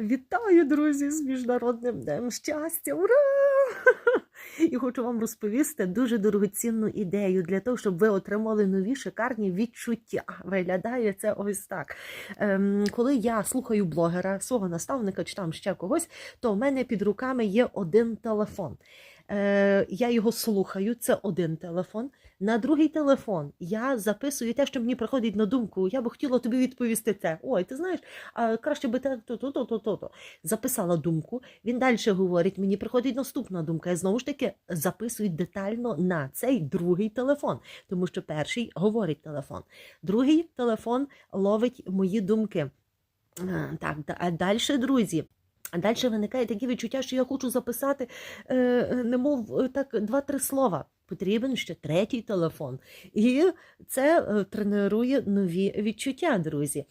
Вітаю, друзі, з Міжнародним днем щастя! Ура! І хочу вам розповісти дуже дорогоцінну ідею для того, щоб ви отримали нові шикарні відчуття. Виглядає це ось так. Ем, коли я слухаю блогера, свого наставника чи там ще когось, то в мене під руками є один телефон. Е, я його слухаю, це один телефон. На другий телефон я записую те, що мені приходить на думку. Я би хотіла тобі відповісти це. Ой, ти знаєш, а краще би то-то, то-то, то-то. Записала думку. Він далі говорить, мені приходить наступна думка. Я знову ж таки записую детально на цей другий телефон, тому що перший говорить телефон, другий телефон ловить мої думки. Е, Так, а далі, друзі. А далі виникає таке відчуття, що я хочу записати, е, е, немов е, так, два-три слова. Потрібен ще третій телефон. І це е, тренує нові відчуття, друзі.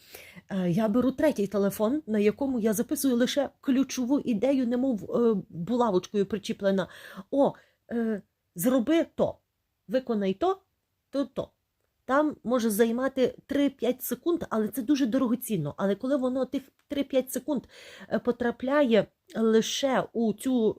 Я беру третій телефон, на якому я записую лише ключову ідею, немов булавочкою причіплена. О, зроби то, виконай то, то то. Там може займати 3-5 секунд, але це дуже дорогоцінно. Але коли воно тих 3-5 секунд е, потрапляє лише у цю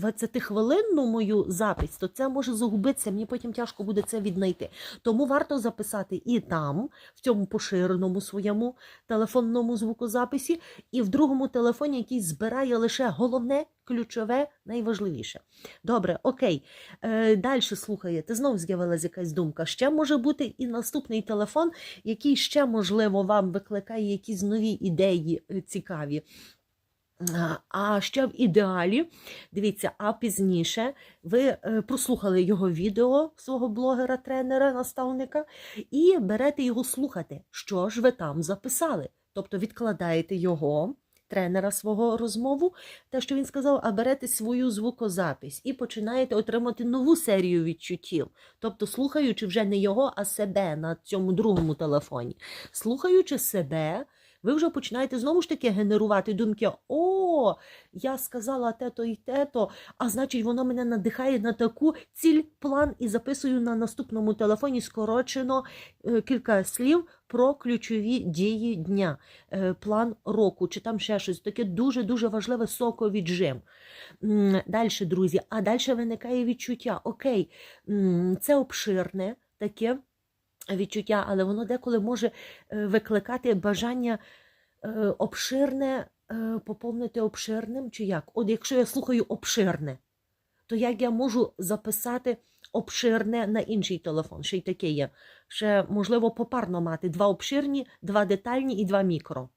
20-хвилинну мою запись, то це може загубитися. Мені потім тяжко буде це віднайти. Тому варто записати і там, в цьому поширеному своєму телефонному звукозаписі, і в другому телефоні, який збирає лише головне, ключове, найважливіше. Добре, окей. Е, Далі слухаєте, знову з'явилася якась думка. Ще може бути і наступний телефон, який ще, можливо, вам викликає якісь нові ідеї е, цікаві. А, ще в ідеалі, дивіться, а пізніше ви е, прослухали його відео свого блогера, тренера, наставника, і берете його слухати, що ж ви там записали. Тобто відкладаєте його, тренера свого розмову, те, що він сказав, а берете свою звукозапись і починаєте отримати нову серію відчуттів. Тобто, слухаючи вже не його, а себе на цьому другому телефоні. Слухаючи себе, ви вже починаєте знову ж таки генерувати думки: о, я сказала те-то і те-то, а значить, воно мене надихає на таку ціль, план і записую на наступному телефоні скорочено е, кілька слів про ключові дії дня, е, план року, чи там ще щось. Таке дуже-дуже важливе соковіджим. Далі, друзі, а далі виникає відчуття: окей, це обширне таке відчуття, але воно деколи може е, викликати бажання обширне поповнити обширним чи як? От якщо я слухаю обширне, то як я можу записати обширне на інший телефон? Ще й таке є. Ще можливо попарно мати два обширні, два детальні і два мікро.